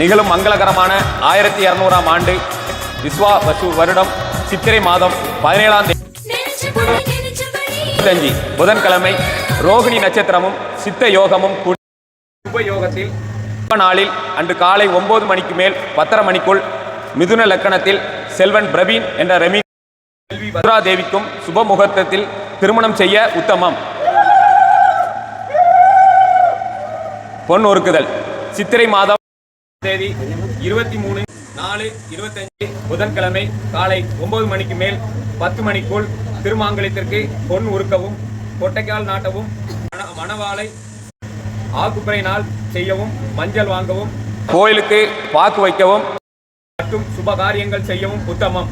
நிகழும் மங்களகரமான ஆயிரத்தி இரநூறாம் ஆண்டு விஸ்வா வசு வருடம் சித்திரை மாதம் பதினேழாம் தேதி. புதன்கிழமை ரோகிணி நட்சத்திரமும் சித்த யோகமும் சுப யோகத்தில் நாளில் அன்று காலை ஒன்பது மணிக்கு மேல் பத்தரை மணிக்குள் மிதுன லக்கணத்தில் செல்வன் பிரவீன் என்ற ரெமி செல்வி தேவிக்கும் சுப முகூர்த்தத்தில் திருமணம் செய்ய உத்தமம். பொன் ஒருக்குதல். சித்திரை மாதம் தேதி இருபத்தி மூணு நாலு இருபத்தஞ்சு புதன்கிழமை காலை ஒன்பது மணிக்கு மேல் பத்து மணிக்குள் திருமாங்கலத்திற்கு பொன் உருக்கவும் கொட்டைக்கால் நாட்டவும் மணவாளை ஆக்குப்பறை நாள் செய்யவும் மஞ்சள் வாங்கவும் கோயிலுக்கு பாக்கு வைக்கவும் மற்றும் சுப காரியங்கள் செய்யவும் உத்தமம்.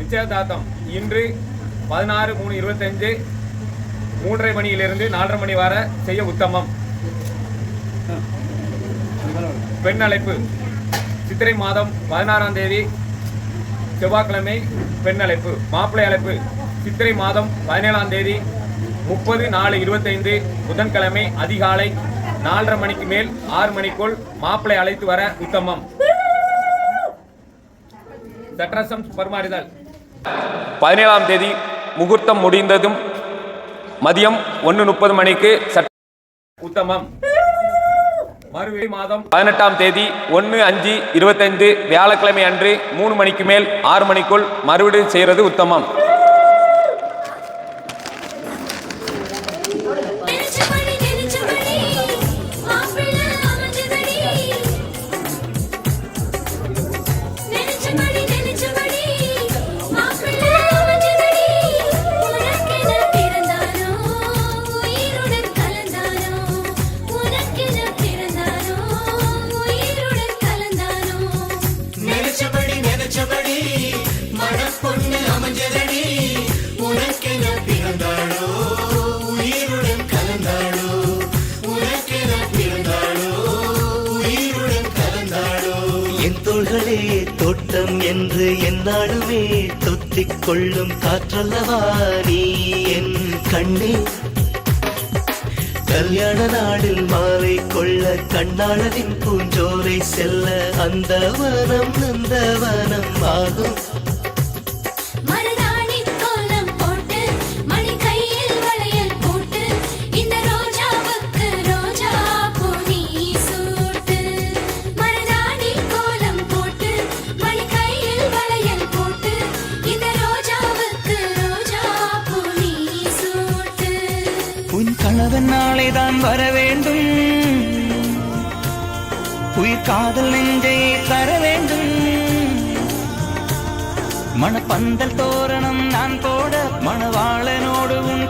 நிச்சயதார்த்தம். இன்று பதினாறு மூணு இருபத்தஞ்சு மூன்றரை மணியிலிருந்து நாலரை மணி வரை செய்ய உத்தமம். பெண் அழைப்பு சித்திரை மாதம் பதினாறாம் தேதி செவ்வாய்க்கிழமை பெண் அழைப்பு மாப்பிள்ளை அழைப்பு. சித்திரை மாதம் பதினேழாம் தேதி முப்பது நாலு இருபத்தைந்து புதன்கிழமை அதிகாலை நாலரை மணிக்கு மேல் ஆறு மணிக்குள் மாப்பிள்ளை அழைத்து வர உத்தமம். சட்டரசம் பரிமாறுதல் பதினேழாம் தேதி முகூர்த்தம் முடிந்ததும் மதியம் ஒன்று முப்பது மணிக்கு சட்ட உத்தமம். மறுவெளி மாதம் பதினெட்டாம் தேதி ஒன்று அஞ்சு இருபத்தைந்து வியாழக்கிழமை அன்று மூணு மணிக்கு மேல் ஆறு மணிக்குள் மறுபடியும் செய்கிறது உத்தமம். என் தோட்டம் என்று என்னாலுமே தொத்திக் கொள்ளும் காற்றல்லவா நீ என் கண்ணே? கல்யாண நாளில் மாலை கொள்ள கண்ணாளவின் பூஞ்சோரை செல்ல அந்த வனம் அந்த வனம் ஆகும். உன் கணவன் நாளை தான் வர வேண்டும் உயிர் காதல் நெஞ்சை தர வேண்டும். மணப்பந்தல் தோரணம் நான் போட மணவாளனோடு உன்